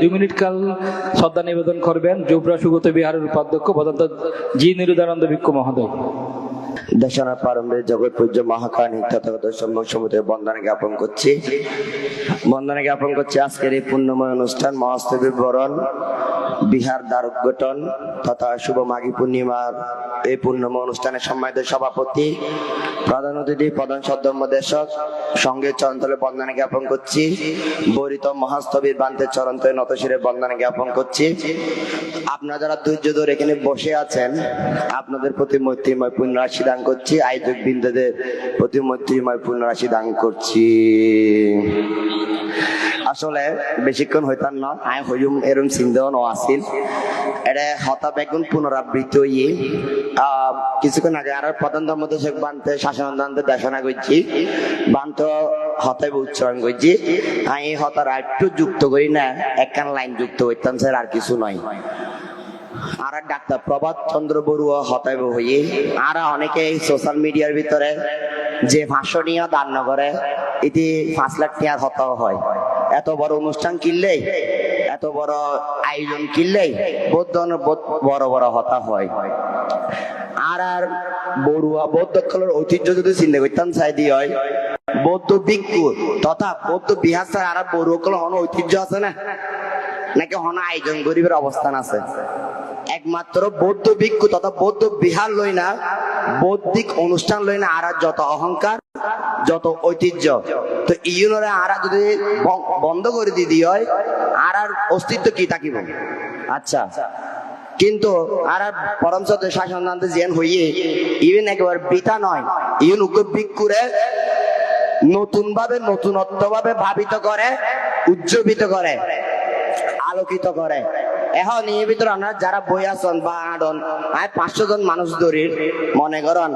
দুই মিনিট কাল শ্রদ্ধা নিবেদন করবেন যুবরা সুগত বিহারের উপাধ্যক্ষ বদন্ত জি নিরুদানন্দ ভিক্ষু মহোদয়। দেশনা প্রারম্ভে জগৎ পূজ্য মহাকানী তথাগত সম্যক সমুদ্রে বন্দনা জ্ঞাপন করছি। বন্দনা জ্ঞাপন করছি আজকের এই পুণ্যময় অনুষ্ঠান, মহাস্তবীর বরণ, বিহার দ্বারোদ্ঘটন তথা শুভ মাঘী পূর্ণিমার এই পুণ্যময় অনুষ্ঠানের সম্মানিত সভাপতি, প্রধান অতিথি, প্রধান সদ্ধর্ম দেশক, সঙ্গে চরণতলে বন্দনা জ্ঞাপন করছি, বরিত মহাস্তবীর বান্তের চরণতলে নতশিরে বন্দনা জ্ঞাপন করছি। আপনারা যারা ধৈর্য ধরে এখানে বসে আছেন আপনাদের প্রতি মৈত্রীময় পুণ্যরাশি দান করছি। আয়োজক বৃন্দদের প্রতি মৈত্রীময় পুণ্যরাশি দান করছি। আসলে বেশিক্ষণ হইতাম না। আয় হইম এরম চিন্তাও ন আসিল। এটা হতা বেগুন পুনরাবৃত্তি হইয়ে আহ, কিছুক্ষণ আগে আর প্রধান ধর্মদেশক বানতে শাসনদান্তে দেশনা করছি। বান্ত হতায় উচ্চারণ করছি। আমি হতার একটু যুক্ত করি না একখান লাইন যুক্ত হইতাম স্যার আর কিছু নয়। আর ডাক্তার প্রভাত চন্দ্র বড়ুয়া হতায় হইয়ে। আর অনেকে সোশ্যাল মিডিয়ার ভিতরে যে ভাষণীয় দান করে, এটি পাঁচ লাখ টাকার হতাও হয়। এত বড় অনুষ্ঠান কিনলেই এত বড় আয়োজন ধরনের বহুত বড় বড় হতা হয়। আর আর বড়ুয়া বৌদ্ধ কালের ঐতিহ্য যদি চিন্তা করতাম, চাই দিয়ে হয়, বৌদ্ধ ভিক্ষু তথা বৌদ্ধ বিহার ছাড়া আর বড়ুয়া কালের হন ঐতিহ্য আছে না? নাকি হন আয়োজন গরিবের অবস্থান আছে? একমাত্র বৌদ্ধ ভিক্ষু তথা বৌদ্ধ বিহার লই না, বৌদ্ধিক অনুষ্ঠান লই না আর যত অহংকার, যত ঐতিহ্য। তো ইউনরে আর যদি বন্ধ করে দিয়ে হয় আর আর অস্তিত্ব কি থাকিব? আচ্ছা। কিন্তু আর পরম সত্য শাসন জেন হইয়ে ইভেন একবার বৃথা নয় ইউন উগ্র ভিক্ষুরে নতুন ভাবে নতুনত্ব ভাবে ভাবিত করে, উজ্জীবিত করে, আলোকিত করে। এখন এই ভিতরে আমরা যারা বই আসন বা আডন আয় পাঁচশো জন মানুষ ধরি, মনে করেন,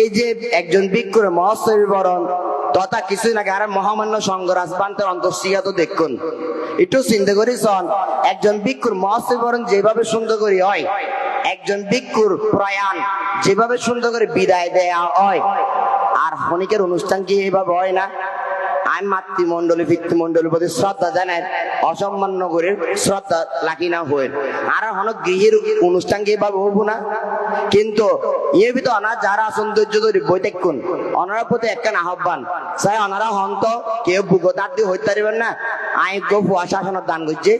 এই যে একজন ভিক্ষুর মহোৎসবী বরণ, তথা কিছুদিন আগে আর মহামান্য সংঘরাজ বান্তের অন্তঃসিয়া তো দেখুন। একটু চিন্তা করি, শোন, একজন ভিক্ষুর মহোৎসবী যেভাবে সুন্দর করি হয়, একজন ভিক্ষুর প্রয়াণ যেভাবে সুন্দর করে বিদায় দেয়া হয়, আর ক্ষণিকের অনুষ্ঠান কি এইভাবে হয় না? আমি মাতৃমণ্ডলী পিতৃমণ্ডলীর প্রতি শ্রদ্ধা জানাই, অসম্মান নগরের শ্রদ্ধা লাকি না হয়ে আর হন গৃহের অনুষ্ঠান কি ভাবে হব না? কিন্তু ইয়ে ভিতর অনার যারা সৌন্দর্য ধরি, বই অনারা প্রতি একখান আহ্বান। চাই অনারা হন্ত কেউ বুক তার দিয়ে হইতে পারিবেন না। আই গো ফুয়া শাসনের দান করছে।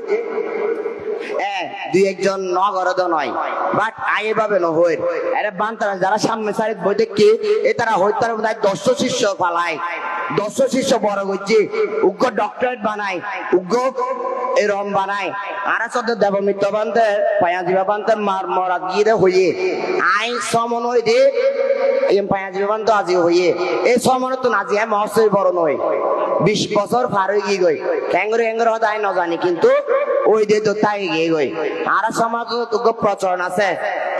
দুই একজন নগরদ নয় বাট আই এভাবে ন হই আরে বান্তারা, যারা সামনে সারিত বই দেখি, এ তারা হই তার দশ শিষ্য পালায়। দশ শিষ্য বড় করছে। উগ্র ডক্টরেট বানায়, উগ্র এরম বানায়। আর সদ্য দেব মিত্র বান্ধে পায়াজিবা বান্ধে মার মরা গিয়ে হইয়ে। আই সমন্বয় দিয়ে এম পায়াজিবা বান্ধ আজি হইয়ে। এই সমন্বয় তো নাজি হ্যাঁ মহোৎসব বড় নয়। বিশ বছর পার হয়ে গিয়ে গই। ক্যাঙ্গুরি হয়তো আই ন জানি কিন্তু ওই দিয়ে তো তাই গিয়ে গই। আর সমাজ তো প্রচলন আছে।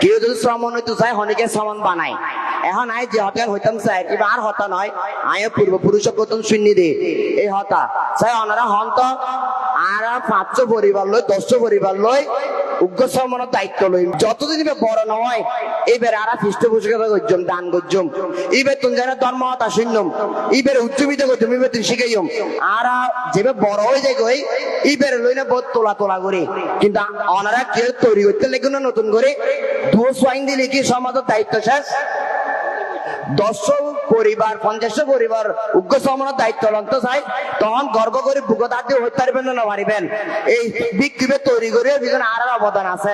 কেউ যদি শ্রমণ হইতে চায়, হনিকে শ্রমণ বানায়। এখন আই যে হতার হইতাম চাই কিবা আর হতা নয় আয় পূর্বপুরুষ প্রথম শূন্য দে, এই হতা। চাই অনারা হন তো আর পাঁচশো পরিবার লই, দশশো পরিবার লই, উগ্র শ্রমণের দায়িত্ব লই যতদিন বড় নয়, এবার আর পৃষ্ঠপোষকতা করছম দান করছম ইবে তুমি যারা ধর্ম হতা শুনলাম ইবের উচ্চবিত করছম ইবে তুই শিখাইম আর যেবে বড় হয়ে যায় গই ইবের লই না বহুত তোলা তোলা করে। কিন্তু অনারা কেউ তৈরি করতে লেগে না নতুন করে। দুয়ো সোয়াইন দিলে কি সমাজের দায়িত্ব শেষ? পরিবার পঞ্চাশশো পরিবার উগ্র সমানের দায়িত্ব লন্ত চাই তখন গর্ব করে বুকত আদি হইতে পারবেন না পারিবেন এই বিক্ষোভে তৈরি বিজন আর অবদান আছে।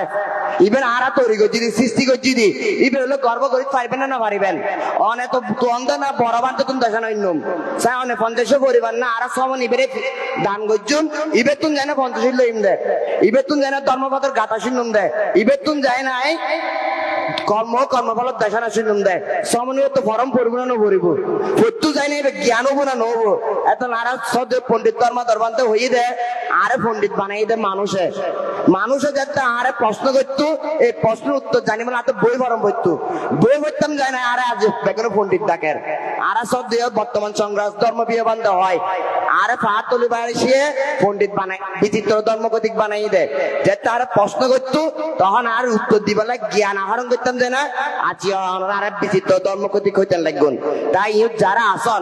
আর তৈরি করছি সৃষ্টি করছি দি ইভেন হলো গর্ব করে পারবেন না পারিবেন অনে তো তন্দ না, বড় বান্ধব তুমি দেখা নয় নম চাই অনে পঞ্চাশশো পরিবার না আর সমান দান করছুন। ইবে তুমি জানে পঞ্চাশ লইম দে। ইবে তুমি জানে ধর্মপথের গাথা শুনুম দে। ইবে যায় নাই কর্ম, কর্মফলত দেখা না শুনুন দেয় সমন্বয় তো ফরম পড়ব না পড়িব পড়তু যাই না জ্ঞান হব না নব এত নারাজ সদ পণ্ডিত ধর্মা ধর্মান্তে হয়ে দেয় আরে পণ্ডিত বানাই দেয় মানুষে। মানুষে যাতে আরে প্রশ্ন করতো এই প্রশ্ন উত্তর জানি মানে এত বই ফরম পড়তো বই পড়তাম যায় না আরে আজ বেকানো পণ্ডিত ডাকের আরে সব দিয়ে বর্তমান সংগ্রাস ধর্ম বিয়ে হয়। আরে ফাহাত তলি বাড়িয়ে পণ্ডিত বানাই, বিচিত্র ধর্মগতিক বানাই দেয়। যে তার প্রশ্ন করতো, তখন আর উত্তর দিবেলা জ্ঞান আহরণ করতাম যে না আজ আর বিচিত্র ধর্মগতিক হইতে লাগবেন। তাই যারা আসন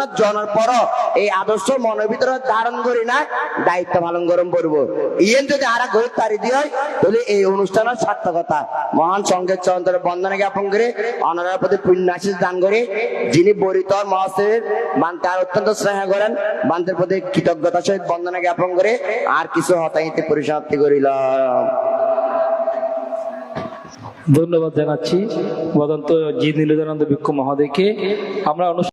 না জনার পর এই আদর্শ মনের ভিতরে ধারণ করি না, দায়িত্ব পালন করুন করব ইয়েন যদি আর ঘরে তারি দিয়ে হয়, তাহলে এই অনুষ্ঠানের সার্থকতা। মহান সংকেত চন্দ্র বন্দনা জ্ঞাপন করে, অনারার প্রতি পুণ্যাশিস দান করে, যিনি বরিতর মহাশয়ের বান্তে আর অত্যন্ত স্নেহ করেন বান্তের প্রতি কৃতজ্ঞতা সহিত বন্দনা জ্ঞাপন করে, আর কিছু হতাহিতে পরিসমাপ্তি করিলাম। ধন্যবাদ জানাচ্ছি। বদন্ত জি নীলদানন্দ ভিক্ষু মহোদয়কে। আমরা অনুষ্ঠান